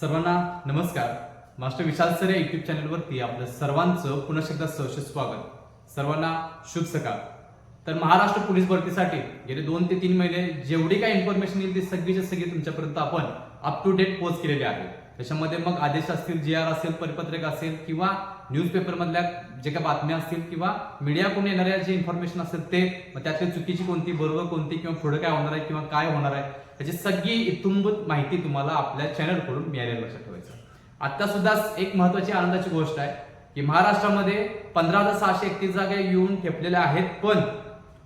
सर्वांना नमस्कार. Master Vishal sir या युट्यूब चॅनलवरती आपलं सर्वांचं पुन्हा एकदा सहर्ष स्वागत. सर्वांना शुभ सकाळ. तर महाराष्ट्र पोलीस भरतीसाठी गेले दोन ते तीन महिने जेवढी काही इन्फॉर्मेशन येईल ती सगळीच्या सगळी तुमच्यापर्यंत आपण अप टू डेट पोस्ट केलेली आहे. त्याच्यामध्ये मग आदेश असतील जी आर असेल परिपत्रक असेल किंवा न्यूजपेपर मधल्या जे काही बातम्या असतील किंवा मीडियाकडून येणाऱ्या जे इन्फॉर्मेशन असेल ते मग त्यातली चुकीची कोणती बरोबर कोणती किंवा पुढे काय होणार आहे किंवा काय होणार आहे त्याची सगळी इतुंबत माहिती तुम्हाला आपल्या चॅनलकडून मिळालेली लक्षात ठेवायचं. आता सुद्धा एक महत्वाची आनंदाची गोष्ट आहे की महाराष्ट्रामध्ये पंधरा हजार सहाशे एकतीस जागा येऊन ठेपलेल्या आहेत पण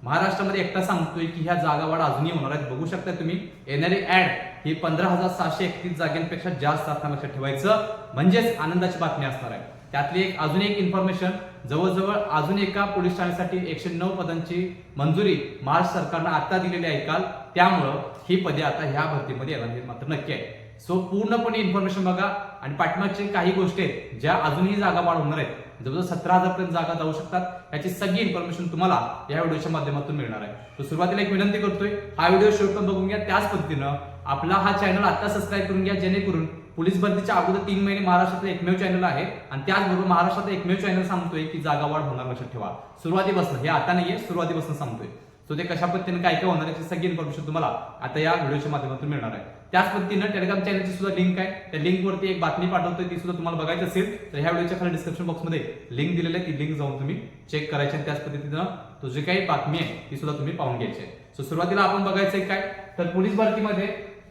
महाराष्ट्रामध्ये एकटा सांगतोय की ह्या जागा वाढ अजूनही होणार आहेत. बघू शकता तुम्ही येणारी ऍड ही पंधरा हजार सहाशे एकतीस जागांपेक्षा जास्त असताना लक्षात ठेवायचं. म्हणजेच आनंदाची बातमी असणार आहे. त्यातली एक अजून एक इन्फॉर्मेशन जवळजवळ अजून एका पोलीस ठाण्यासाठी एकशे नऊ पदांची मंजुरी महाराष्ट्र सरकारनं आता दिलेली आहे काल. त्यामुळं ही पदे आता ह्या भरतीमध्ये येणार मात्र नक्की आहे. सो पूर्णपणे इन्फॉर्मेशन बघा आणि पाठीमागचे काही गोष्टी आहेत ज्या अजूनही जागा वाढ होणार आहेत. जवळजवळ सतरा हजार पर्यंत जागा जाऊ शकतात. याची सगळी इन्फॉर्मेशन तुम्हाला या व्हिडिओच्या माध्यमातून मिळणार आहे. तो सुरुवातीला एक विनंती करतोय हा व्हिडिओ शेवट पण बघून घ्या. त्याच पद्धतीनं आपला हा चॅनल आता सबस्क्राईब करून घ्या जेणेकरून पोलीस भरतीच्या अगोदर तीन महिने महाराष्ट्रातलं एकमेव चॅनल आहे. आणि त्याचबरोबर महाराष्ट्रात एकमेव चॅनल सांगतोय की जागा वाढ होणार लक्षात ठेवा. सुरुवातीपासून हे आता नाहीये सुरुवातीपासून सांगतोय. सो ते कशा पद्धतीने काय काय होणार याची सगळी इन्फॉर्मेशन तुम्हाला आता या व्हिडिओच्या माध्यमातून मिळणार आहे. त्याच पद्धतीनं टेलिग्राम चॅनलची सुद्धा लिंक आहे. त्या लिंकवरती एक बातमी पाठवतोय ती सुद्धा तुम्हाला बघायची असेल तर ह्या व्हिडिओच्या खाली डिस्क्रिप्शन बॉक्समध्ये लिंक दिलेली आहे ती लिंक जाऊन तुम्ही चेक करायची आणि त्याच पद्धतीनं तो जी काही बातमी आहे ती सुद्धा तुम्ही पाहून घ्यायची आहे. सो सुरुवातीला आपण बघायचंय काय? तर पोलीस भरतीमध्ये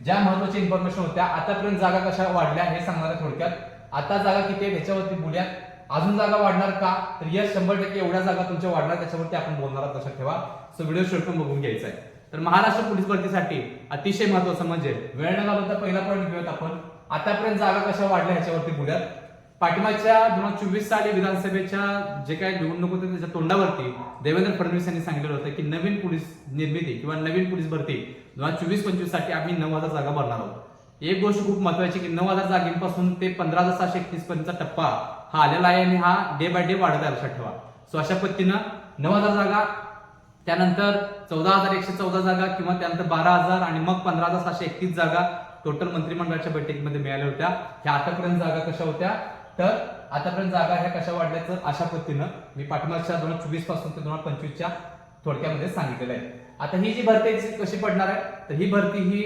ज्या महत्त्वाच्या इन्फॉर्मेशन होत्या आतापर्यंत जागा कशा वाढल्या हे सांगणार थोडक्यात आता जागा किती आहे त्याच्यावरती बोलूयात अजून जागा वाढणार का? तर यस शंभर टक्के एवढ्या जागा तुमच्या वाढणार त्याच्यावरती आपण बोलणार आहोत लक्षात ठेवा. सो व्हिडिओ शेवट पण बघून घ्यायचा आहे. तर महाराष्ट्र पोलीस भरतीसाठी अतिशय महत्वाचं म्हणजे वेळ न घालवता पहिला पॉईंट घेऊयात आपण. आतापर्यंत जागा कशा वाढल्या ह्याच्यावरती बोलूयात. पाठीमागच्या दोन हजार चोवीस साली विधानसभेच्या जे काही निवडणूक होते त्याच्या तोंडावरती देवेंद्र फडणवीस यांनी सांगितलं होतं की नवीन पोलीस निर्मिती किंवा नवीन पोलीस भरती दोन हजार चोवीस पंचवीससाठी आम्ही नऊ हजार जागा भरणार आहोत. एक गोष्ट खूप महत्वाची की नऊ हजार जागेपासून ते पंधरा हजार सहाशे एकतीस पर्यंतचा टप्पा हा आलेला आहे आणि हा डे बाय डे वाढत आहे लक्षात ठेवा. सो अशा पद्धतीनं नऊ हजार जागा त्यानंतर चौदा हजार एकशे चौदा जागा किंवा त्यानंतर बारा हजार आणि मग पंधरा हजार सहाशे एकतीस जागा टोटल मंत्रिमंडळाच्या बैठकीमध्ये मिळाल्या होत्या. ह्या आतापर्यंत जागा कशा होत्या? तर आतापर्यंत जागा ह्या कशा वाढल्या तर अशा पद्धतीनं मी पाठीमागच्या दोन हजार चोवीसपासून ते दोन हजार पंचवीसच्या थोडक्यामध्ये सांगितलेलं आहे. आता ही जी भरती आहे ती कशी पडणार आहे तर ही भरती ही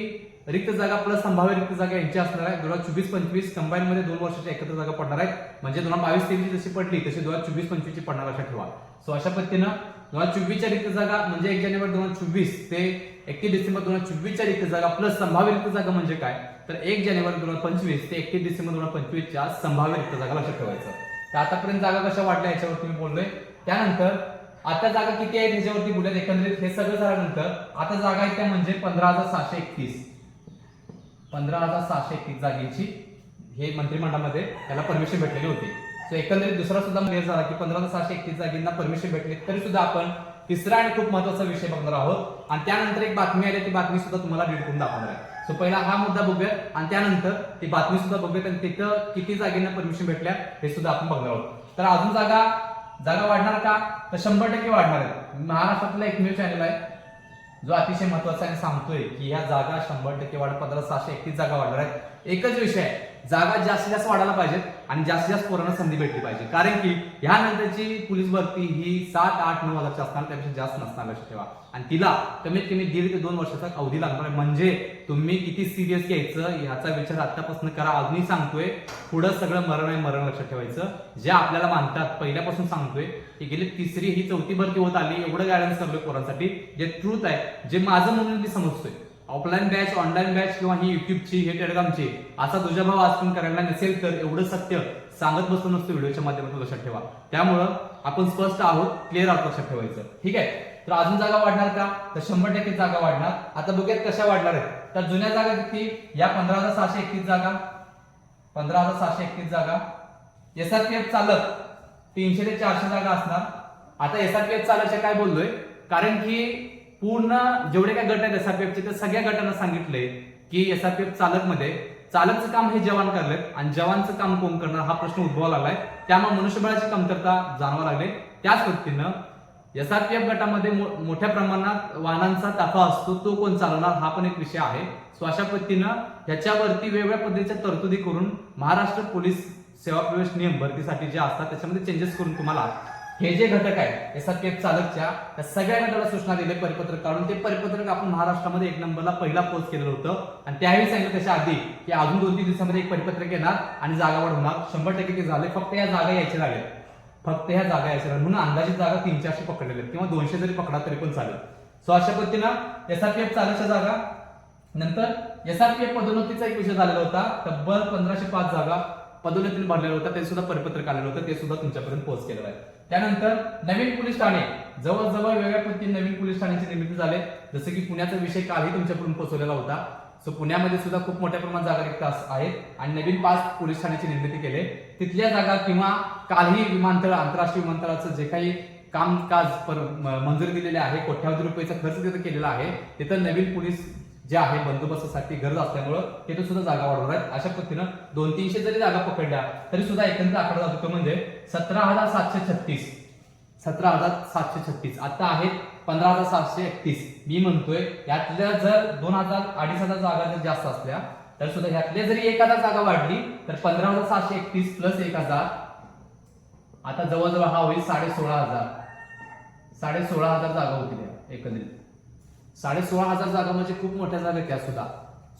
रिक्त जागा प्लस संभाव्य रिक्त जागा यांची असणार आहे. दोन हजार चोवीस पंचवीस कंबाईन मध्ये दोन वर्षाच्या एकत्र जागा पडणार आहेत. म्हणजे दोन हजार बावीस तेवीस जशी पडली तशी दोन हजार चोवीस पंचवीसची पडणार लक्षात ठेवा. सो अशा पद्धतीनं दोन हजार चोवीसच्या रिक्त जागा म्हणजे एक जानेवारी दोन हजार चोवीस ते एकतीस डिसेंबर दोन हजार चोवीसच्या रिक्त जागा प्लस संभाव्य रिक्त जागा म्हणजे काय? तर एक जानेवारी दोन हजार पंचवीस ते एकतीस डिसेंबर दोन हजार पंचवीसच्या संभाव्य रिक्त जागा लक्षात ठेवायचं. तर आतापर्यंत जागा कशा वाढल्या याच्यावरती मी बोललोय. त्यानंतर आता जागा किती आहेत ह्याच्यावरती बोलूयात. एकंदरीत हे सगळं झाल्यानंतर आता जागा आहेत त्या म्हणजे पंधरा हजार सहाशे एकतीस. पंधरा हजार सहाशे एकतीस जागेची हे मंत्रिमंडळामध्ये त्याला परमिशन भेटलेली होती. सो एकंदरीत दुसरा सुद्धा मेयर झाला की पंधरा हजार सहाशे एकतीस जागींना परमिशन भेटले. तरी सुद्धा आपण तिसरा आणि खूप महत्त्वाचा विषय बघणार आहोत. आणि त्यानंतर एक बातमी आली ती बातमी सुद्धा तुम्हाला रीड करून दाखवणार आहे. सो पहिला हा मुद्दा बघूया. आणि त्यानंतर ती बातमी सुद्धा बघूयात. आणि तिथं किती जागेंना परमिशन भेटल्या हे सुद्धा आपण बघणार आहोत. तर अजून जागा जागा वाढणार का? तर शंभर टक्के वाढणार आहे. महाराष्ट्रातला एकमेव चॅनल आहे. जो अतिशय महत्त्वाचा आहे आणि सांगतोय की ह्या जागा शंभर टक्के वाढ पंधरा सहाशे एकतीस जागा वाढणार आहेत. एकच विषय आहे. जागा जास्तीत जास्त वाढायला पाहिजेत आणि जास्तीत जास्त पोरांना संधी भेटली पाहिजे. कारण की ह्यानंतरची पोलीस भरती ही सात आठ नऊ हजारची असणार त्यापेक्षा जास्त नसणार लक्षात ठेवा. आणि तिला कमीत कमी दीड ते दोन वर्षाचा अवधी लागणार आहे. म्हणजे तुम्ही किती सिरियस घ्यायचं याचा विचार आतापासून करा. अजूनही सांगतोय पुढं सगळं मरण आहे मरण लक्षात ठेवायचं. जे आपल्याला मानतात पहिल्यापासून सांगतोय की गेली तिसरी ही चौथी भरती होत आली एवढं गायडन्स करलोय पोरांसाठी. जे ट्रूथ आहे जे माझं म्हणून मी समजतोय ऑफलाईन बॅच ऑनलाईन बॅच किंवा ही युट्यूबची हे टेलिग्रामची असा तुझ्या भाव आजपण करायला नसेल तर एवढं सत्य सांगत बसून नसतो व्हिडिओच्या माध्यमातून लक्षात ठेवा. त्यामुळं आपण स्पष्ट आहोत क्लिअर आहोत लक्षात ठेवायचं. ठीक आहे? तर अजून जागा वाढणार का? तर शंभर टक्के जागा वाढणार. आता बघूयात कशा वाढणार आहेत. तर जुन्या जागा किती? या पंधरा हजार सहाशे एकतीस जागा. पंधरा हजार सहाशे एकतीस जागा. एस आर पी एफ चालत तीनशे ते चारशे जागा असणार. आता एस आर पी एफ चालायचे काय बोललोय? कारण की पूर्ण जेवढे काय गट आहेत एस आर पी त्या सगळ्या गटांना सांगितलंय की एस आर चालकमध्ये चालकचं काम हे जवान करलेत आणि जवानचं काम कोण करणार हा प्रश्न उद्भवा लागलाय. त्यामुळे मनुष्यबळाची कमतरता जाणवा लागले. त्याच पद्धतीनं एसआरपीएफ गटामध्ये मो- मोठ्या प्रमाणात वाहनांचा ताफा असतो तो कोण चालवणार हा पण एक विषय आहे. सो अशा पद्धतीनं ह्याच्यावरती वेगवेगळ्या पद्धतीच्या तरतुदी करून महाराष्ट्र पोलीस सेवा प्रवेश नियम भरतीसाठी जे असतात त्याच्यामध्ये चेंजेस करून तुम्हाला हे जे घटक आहे एसआरपीएफ चालकच्या त्या सगळ्या गटाला सूचना दिले परिपत्रक काढून. ते परिपत्रक आपण महाराष्ट्रामध्ये एक नंबरला पहिला पोस्ट केलेलं होतं. आणि त्यावेळी सांगितलं त्याच्या आधी की अजून दोन तीन दिवसामध्ये एक परिपत्रक येणार आणि जागावाढ होणार शंभर टक्के ते झाले. फक्त या जागा यायच्या झाल्या फक्त ह्या जागा यायच्या म्हणून अंदाजित जागा तीन चारशे पकडलेल्या किंवा दोनशे जरी पकडा तरी पण चालेल. सो अशा पद्धतीनं एस आर केप चालकच्या जागा. नंतर एस आर केफ पदोन्नतीचा एक विषय झालेला होता. तब्बल पंधराशे पाच जागा. पदोन्नतीने भरलेलं होतं ते सुद्धा परिपत्रक आलेलं होतं ते सुद्धा तुमच्यापर्यंत पोहोच केलेलं आहे. त्यानंतर नवीन पोलीस ठाणे जवळजवळ वेगळ्या पद्धतीने नवीन पोलीस ठाण्याची निर्मिती झाले. जसं की पुण्याचा विषय कालही तुमच्याकडून पोहोचवलेला होता. सो पुण्यामध्ये सुद्धा खूप मोठ्या प्रमाणात जागा रिक्त आहेत आणि नवीन पाच पोलीस ठाण्याची निर्मिती केले. तिथल्या जागा किंवा कालही विमानतळ आंतरराष्ट्रीय विमानतळाचं जे काही कामकाज पर मंजुरी दिलेले आहे कोट्यावधी रुपयाचा खर्च तिथं केलेला आहे तिथं नवीन पोलीस जे आहे बंदोबस्तासाठी गरज असल्यामुळं तिथे सुद्धा जागा वाढवणार आहेत. अशा पद्धतीनं दोन तीनशे जरी जागा पकडल्या तरी सुद्धा एकंदर आकडा जातो तो म्हणजे सतरा हजार सातशे छत्तीस. सतरा हजार सातशे छत्तीस. आता आहेत पंधरा हजार सातशे एकतीस. मी म्हणतोय यातल्या जर दोन हजार अडीच हजार जागा जर जास्त असल्या तर सुद्धा ह्यातल्या जरी एक हजार जागा वाढली तर पंधरा हजार सातशे एकतीस प्लस एक हजार आता जवळजवळ हा होईल साडे सोळा हजार. साडे सोळा हजार जागा होतील एकंदरीत. साडे सोळा हजार जागा म्हणजे खूप मोठ्या जागा त्या सुद्धा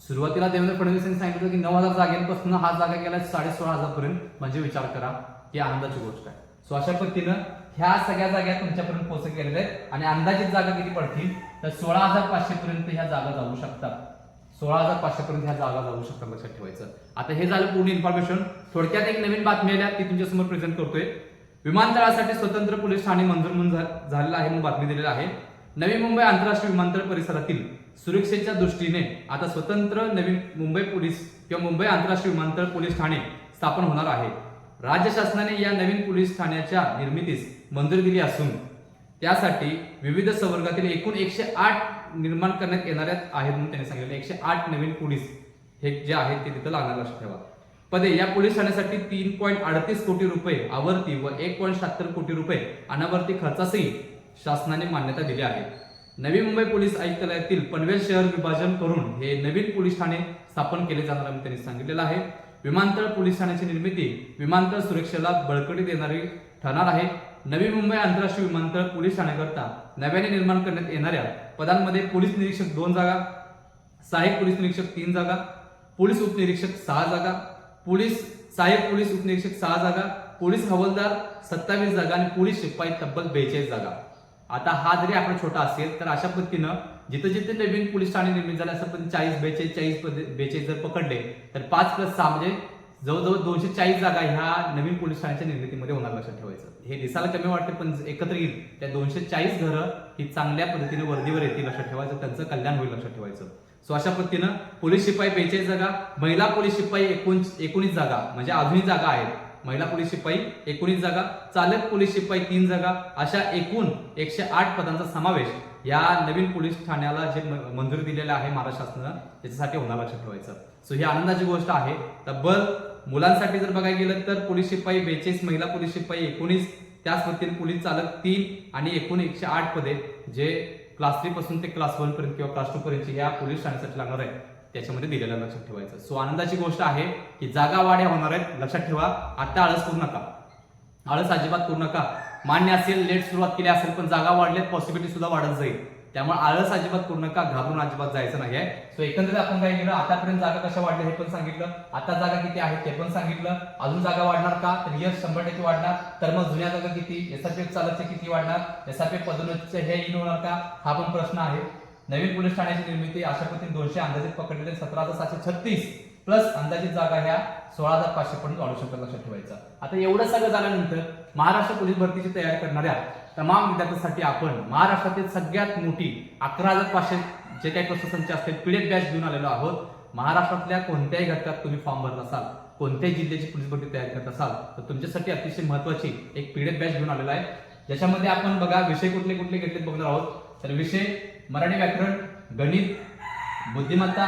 सुरुवातीला देवेंद्र फडणवीस यांनी सांगितलं की नऊ हजार जागेपासून हा जागा गेला साडे सोळा हजार पर्यंत म्हणजे विचार करा ही आनंदाची गोष्ट आहे. सो अशा पद्धतीनं ह्या सगळ्या जागा तुमच्यापर्यंत पोहोच गेलेल्या आहेत आणि अंदाजित जागा किती पडतील? तर सोळा हजार पाचशे पर्यंत ह्या जागा जाऊ शकतात. सोळा हजार पाचशे पर्यंत ह्या जागा जाऊ शकतात लक्षात ठेवायचं. आता हे झालं पूर्ण इन्फॉर्मेशन थोडक्यात एक नवीन बातमी आल्या ती तुमच्यासमोर प्रेझेंट करतोय. विमानतळासाठी स्वतंत्र पोलीस ठाणे मंजूर म्हणून झालेलं आहे म्हणून बातमी दिलेली आहे. नवी मुंबई आंतरराष्ट्रीय विमानतळ परिसरातील सुरक्षेच्या दृष्टीने आता स्वतंत्र नवीन मुंबई पोलीस किंवा मुंबई आंतरराष्ट्रीय विमानतळ पोलीस ठाणे स्थापन होणार आहे. राज्य शासनाने या नवीन पोलीस ठाण्याच्या निर्मितीस मंजुरी दिली असून त्यासाठी विविध संवर्गातील एकूण एकशे आठ निर्माण करण्यात येणाऱ्या आहेत म्हणून त्यांनी सांगितलं. एकशे आठ नवीन पोलीस हे जे आहेत ते तिथं लागणार लक्षात ठेवा. पदे या पोलीस ठाण्यासाठी तीन पॉईंट अडतीस कोटी रुपये आवर्ती व एक पॉईंट शहात्तर कोटी रुपये अनावर्ती खर्चासही शासनाने मान्यता दिली आहे. नवी मुंबई पोलीस आयुक्तालयातील पनवेल शहर विभाजन करून हे नवीन पोलीस ठाणे स्थापन केले जाणार आहे त्यांनी सांगितलेलं आहे. विमानतळ पोलीस ठाण्याची निर्मिती विमानतळ सुरक्षेला बळकटी देणारी ठरणार आहे. नवी मुंबई आंतरराष्ट्रीय विमानतळ पोलीस ठाण्याकरता नव्याने निर्माण करण्यात येणाऱ्या पदांमध्ये पोलीस निरीक्षक दोन जागा सहाय्यक पोलीस निरीक्षक तीन जागा पोलीस उपनिरीक्षक सहा जागा पोलीस सहाय्यक पोलीस उपनिरीक्षक सहा जागा पोलीस हवालदार सत्तावीस जागा आणि पोलीस शिपाई तब्बल बेचाळीस जागा. आता हा जरी आकडा छोटा असेल तर अशा पद्धतीनं जिथे जिथे नवीन पोलीस ठाणे निर्मित झाले असं पण चाळीस बेचाळीस चाळीस बेचाळीस जर पकडले तर पाच प्लस सहा म्हणजे जवळजवळ दोनशे चाळीस जागा ह्या नवीन पोलीस ठाण्याच्या निर्मितीमध्ये होणार लक्षात ठेवायचं. हे दिसायला कमी वाटते पण एकत्र येईल. त्या दोनशे चाळीस घरं ही चांगल्या पद्धतीने वर्दीवर येतील लक्षात ठेवायचं. त्यांचं कल्याण होईल लक्षात ठेवायचं. सो अशा पद्धतीनं पोलीस शिपाई बेचाळीस जागा महिला पोलीस शिपाई एकूण एकोणीस जागा म्हणजे अजूनही जागा आहेत. महिला पोलीस शिपाई एकोणीस जागा चालक पोलीस शिपाई तीन जागा अशा एकूण एकशे आठ पदांचा समावेश या नवीन पोलीस ठाण्याला जे म- मंजुरी दिलेलं आहे महाराष्ट्र शासनानं त्याच्यासाठी होणार लक्षात ठेवायचं सो ही आनंदाची गोष्ट आहे. तब्बल मुलांसाठी जर बघायला गेलं तर पोलीस शिपाई बेचाळीस महिला पोलीस शिपाई एकोणीस त्याच पद्धतीने पोलीस चालक तीन आणि एकूण एकशे आठ पदे जे क्लास थ्री पासून ते क्लास वन पर्यंत किंवा क्लास टू पर्यंत या पोलीस ठाण्यासाठी लागणार आहे त्याच्यामध्ये दिलेलं लक्षात ठेवायचं. सो आनंदाची गोष्ट आहे की जागा वाड्या होणार आहेत. लक्षात ठेवा आता आळस करू नका. आळस अजिबात करू नका. मान्य असेल लेट सुरुवात केली असेल पण जागा वाढल्यात पॉसिबिलिटी सुद्धा वाढत जाईल. त्यामुळे आळस अजिबात करू नका घाबरून अजिबात जायचं नाही आहे सो एकंदरीत आपण काय केलं? आतापर्यंत जागा कशा वाढल्या हे पण सांगितलं. आता जागा किती आहेत ते पण सांगितलं. अजून जागा वाढणार का? तर यश शंभर टक्के वाढणार. तर मग जुन्या जागा किती? एसआरपीएफ चालकचे किती वाढणार? एसआरपीएफ पदोन्नतीचे हे इन होणार का? हा पण प्रश्न आहे. नवीन पोलीस ठाण्याची निर्मिती अशा पद्धतीने दोनशे अंदाजित पकडलेले सतरा हजार सातशे छत्तीस प्लस अंदाजित जागा ह्या सोळा हजार पाचशे पर्यंत वाढू शकतात लक्षात ठेवायचं. आता एवढं सगळं झाल्यानंतर महाराष्ट्र पोलीस भरतीची तयारी करणाऱ्या तमाम विद्यार्थ्यांसाठी आपण महाराष्ट्रातील सगळ्यात मोठी अकरा हजार पाचशे जे काही प्रशासनचे असतील पीडीएफ बॅच घेऊन आलेलो आहोत. महाराष्ट्रातल्या कोणत्याही घटकात तुम्ही फॉर्म भरत असाल कोणत्याही जिल्ह्याची पोलीस भरती तयार करत असाल तर तुमच्यासाठी अतिशय महत्वाची एक पीडीएफ बॅच घेऊन आलेला आहे. ज्याच्यामध्ये आपण बघा विषय कुठले कुठले घेतले बघणार आहोत. तर विषय मराठी व्याकरण गणित बुद्धिमत्ता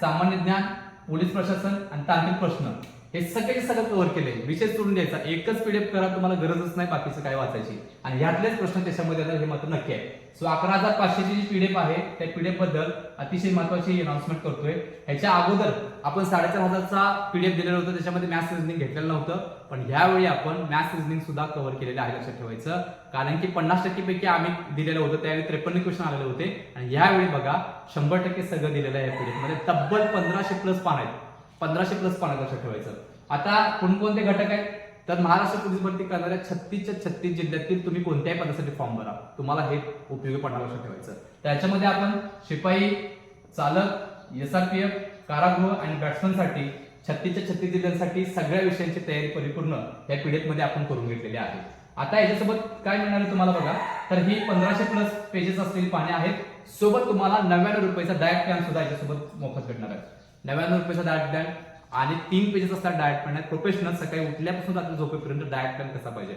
सामान्य ज्ञान पोलीस प्रशासन आणि तांत्रिक प्रश्न. हे सगळे सगळं कव्हर केले विषय सोडून द्यायचा. एकच पीडीएफ करा तुम्हाला गरजच नाही बाकीचं काय वाचायची. आणि ह्यातलेच प्रश्न त्याच्यामध्ये येतात हे मात्र नक्की आहे. सो अकरा हजार पाचशेची जी पीडीएफ आहे त्या पीडीएफबद्दल अतिशय महत्वाची अनाउन्समेंट करतोय. ह्याच्या अगोदर आपण साडेचार हजारचा पीडीएफ दिलेलं होतं त्याच्यामध्ये मॅथ्स रिजनिंग घेतलेलं नव्हतं. पण यावेळी आपण मॅथ्स रिजनिंग सुद्धा कव्हर केलेलं आहे लक्षात ठेवायचं. कारण की पन्नास टक्के पैकी आम्ही दिलेलं होतं त्यावेळी त्रेपन्न क्वेश्चन आलेले होते. आणि यावेळी बघा शंभर टक्के सगळं दिलेलं आहे या मध्ये. तब्बल पंधराशे प्लस पान आहेत. पंधराशे प्लस पान लक्षात ठेवायचं. आता कोणकोणते घटक आहेत? तर महाराष्ट्र पोलीस भरती करणाऱ्या छत्तीसच्या छत्तीस जिल्ह्यातील तुम्ही कोणत्याही पदासाठी फॉर्म भरा. तुम्हाला हे उपयोगी पडणार लक्षात ठेवायचं. त्याच्यामध्ये आपण शिपाई चालक एस आर पी एफ कारागृह आणि बॅट्समनसाठी छत्तीसच्या छत्तीस जिल्ह्यांसाठी सगळ्या विषयांची तयारी परिपूर्ण या पीडीएफमध्ये आपण करून घेतलेली आहे. आता याच्यासोबत काय मिळणार आहे तुम्हाला बघा? तर ही पंधराशे प्लस पेजेस असलेली पाने आहेत. सोबत तुम्हाला नव्याण्णव रुपयाचा डायट प्लॅन सुद्धा याच्यासोबत मोफत भेटणार आहे. नव्याण्णव रुपयाचा डायट प्लॅन आणि तीन पेजेस असतात डायट प्लॅन प्रोफेशनल सकाळी उठल्यापासून रात्री झोपेपर्यंत डायट प्लॅन कसा पाहिजे?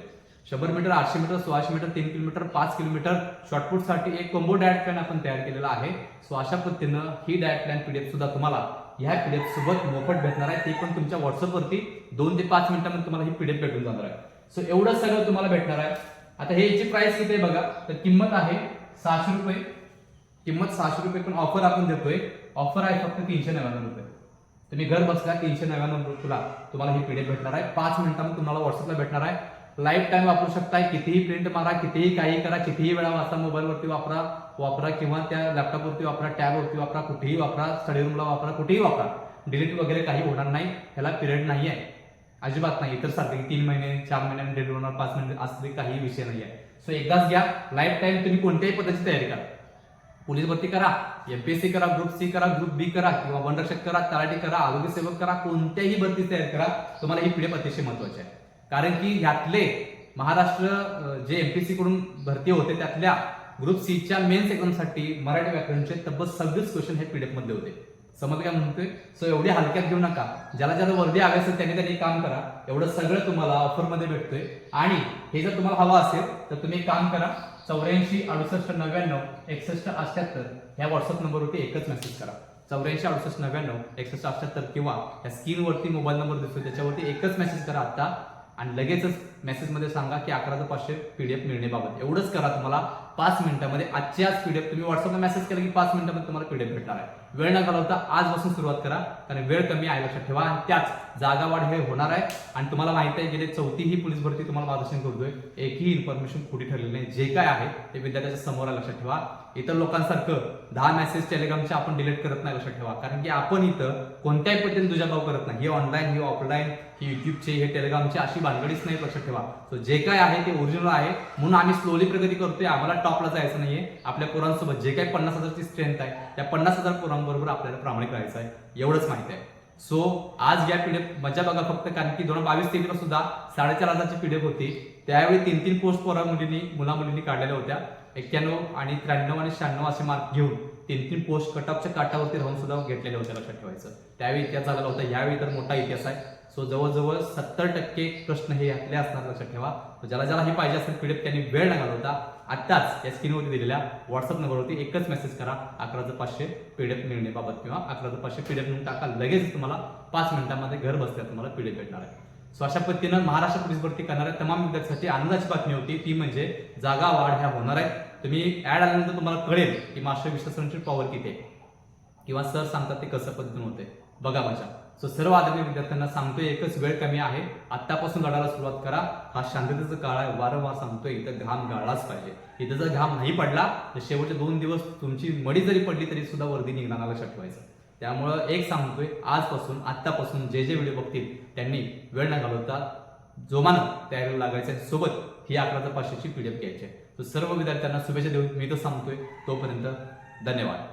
शंभर मीटर आठशे मीटर सोळाशे मीटर तीन किलोमीटर पाच किलोमीटर शॉर्टपुटसाठी एक कॉम्बो डायट प्लॅन आपण तयार केलेला आहे. सो अशा पद्धतीनं ही डायट प्लॅन पीडीएफ सुद्धा तुम्हाला ह्या पीडीएफ सोबत मोफत भेटणार आहे. ती पण तुमच्या व्हॉट्सअपवरती दोन ते पाच मिनिटांमध्ये तुम्हाला ही पीडीएफ भेटून जाणार आहे. सो एवढं सगळं तुम्हाला भेटणार आहे. आता हे याची प्राइस किती आहे बघा तर किंमत आहे सहाशे रुपये. किंमत सहाशे रुपये पण ऑफर आपण देतोय. ऑफर आहे फक्त तीनशे नव्याण्णव रुपये. तुम्ही घर बसल्या तीनशे नव्याण्णव रुपयाला तुम्हाला ही पीडीएफ भेटणार आहे. पाच मिनिटांमध्ये तुम्हाला व्हॉट्सअपला भेटणार आहे. लाईफ टाईम वापरू शकताय. कितीही प्रिंट मारा कितीही काही करा कितीही वेळा वाचा मोबाईलवरती वापरा वापरा किंवा त्या लॅपटॉपवरती वापरा टॅबवरती वापरा कुठेही वापरा स्टडी रूमला वापरा कुठेही वापरा. डिलीट वगैरे काही होणार नाही. ह्याला पिरियड नाही आहे अजिबात नाही. इतर सारखे तीन महिने चार महिन्यांनी डिलीट होणार पाच महिने असले काही विषय नाही आहे सो एकदाच घ्या. लाईफ टाईम तुम्ही कोणत्याही पद्धतीची तयारी करा. पोलीस भरती करा एमपीएससी करा ग्रुप सी करा ग्रुप बी करा किंवा वनरक्षक करा तलाठी करा आरोग्य सेवक करा कोणत्याही भरती तयार करा तुम्हाला ही पिढी अतिशय महत्वाची आहे. कारण की ह्यातले महाराष्ट्र जे एमपीएससी कडून भरती होते त्यातल्या ग्रुप सीच्या मेन्स एक्झामसाठी मराठी व्याकरणचे तब्बल सगळेच क्वेश्चन हे पीडीएफमध्ये होते. समज काय म्हणतोय सो एवढी हलक्यात घेऊ नका. ज्याला ज्याला वर्दी हवी असेल त्यांनी त्यांनी काम करा. एवढं सगळं तुम्हाला ऑफरमध्ये भेटतोय. आणि हे जर तुम्हाला हवं असेल तर तुम्ही काम करा. चौऱ्याऐंशी अडुसष्ट नव्याण्णव एकसष्ट अठ्याहत्तर ह्या व्हॉट्सअप नंबरवरती एकच मेसेज करा. चौऱ्याऐंशी अडुसष्ट नव्याण्णव एकसष्ट अठ्याहत्तर किंवा या स्क्रीनवरती मोबाईल नंबर दिसतो त्याच्यावरती एकच मेसेज करा आता. आणि लगेचच मेसेजमध्ये सांगा की अकराचं पाचशे पीडीएफ मिळण्याबाबत. एवढंच करा तुम्हाला पाच मिनिटामध्ये. आजची आज पीडीएफ तुम्ही व्हॉट्सअपला मेसेज केला की पाच मिनिटामध्ये तुम्हाला पीडीएफ भेटणार आहे. वेळ न घालवता आजपासून सुरुवात करा कारण वेळ कमी आहे लक्षात ठेवा. आणि त्याच जागावाढ हे होणार आहे. आणि तुम्हाला माहिती आहे गेले चौथीही पोलीस भरती तुम्हाला मार्गदर्शन करतोय. एकही इन्फॉर्मेशन खोटी ठरलेली नाही. जे काय आहे ते विद्यार्थ्याच्या समोर आहे लक्षात ठेवा. इतर लोकांसारखं दहा मेसेज टेलिग्रामचे आपण डिलीट करत नाही लक्षात ठेवा. कारण की आपण इथं कोणत्याही पद्धतीने दुजाभाव करत नाही. हे ऑनलाईन हे ऑफलाईन हे युट्यूबचे हे टेलिग्रामचे अशी भानगडीच नाही लक्षात ठेवा. सो जे काय आहे ते ओरिजिनल आहे. म्हणून आम्ही स्लोली प्रगती करतोय. आम्हाला टॉपला जायचं नाहीये. आपल्या पोरांसोबत जे काही पन्नास हजारची स्ट्रेंथ आहे त्या पन्नास हजार लोकांबरोबर आपल्याला प्रामाणिक राहायचं आहे. एवढंच माहिती आहे. सो आज या पीडीएफ मजा बघा फक्त कारण की दोन हजार बावीस तेवीसला सुद्धा साडेचार हजारची पीडीएफ होती. त्यावेळी तीन तीन पोस्ट पोरा मुलींनी मुला मुलींनी काढलेल्या होत्या. एक्क्याण्णव आणि त्र्याण्णव आणि शहाण्णव असे मार्क घेऊन तीन तीन पोस्ट कटअपच्या काटावरती राहून सुद्धा घेतलेल्या होत्या लक्षात ठेवायचं. त्यावेळी इतिहास झालेला होता. यावेळी तर मोठा इतिहास आहे. सो जवळजवळ सत्तर टक्के प्रश्न हे यातले असणार लक्षात ठेवा. ज्याला ज्याला हे पाहिजे असेल पीडीएफ त्यांनी वेळ न घालवता आत्ताच या स्क्रीनवरती दिलेल्या व्हॉट्सअप नंबरवरती एकच मेसेज करा अकराचं पाचशे पीडीएफ मिळण्याबाबत किंवा अकराचं पाचशे पीडीएफ मिळून टाका. लगेच तुम्हाला पाच मिनिटांमध्ये घर बसल्या तुम्हाला पीडीएफ भेटणार आहे. सो अशा पद्धतीनं महाराष्ट्र पोलीस भरती करणाऱ्या तमाम विद्यार्थ्यांसाठी आनंदाची बातमी होती. ती म्हणजे जागा वाढ ह्या होणार आहेत तुम्ही ऍड आल्यानंतर तुम्हाला कळेल की मास्टर विश्लेषणची पॉवर किती आहे. किंवा सर सांगतात ते कसं पद्धतीने होते बघा माझ्या सो सर्व आदरणीय विद्यार्थ्यांना सांगतोय एकच वेळ कमी आहे. आत्तापासून लढायला सुरुवात करा. हा शांततेचा काळ आहे. वारंवार सांगतोय इथं घाम गाळलाच पाहिजे. इथं जर घाम नाही पडला तर शेवटचे दोन दिवस तुमची मडी जरी पडली तरी सुद्धा वर्दी निघणार लक्षात ठेवायचं त्यामुळं एक सांगतोय आजपासून आत्तापासून जे जे व्हिडिओ बघतील त्यांनी वेळ न घालवता जोमानं तयारीला लागायचं आहे. सोबत ही अकराचा पाचशेची पीडीएफ घ्यायची आहे. तर सर्व विद्यार्थ्यांना शुभेच्छा देऊन मी तर सांगतोय तोपर्यंत धन्यवाद.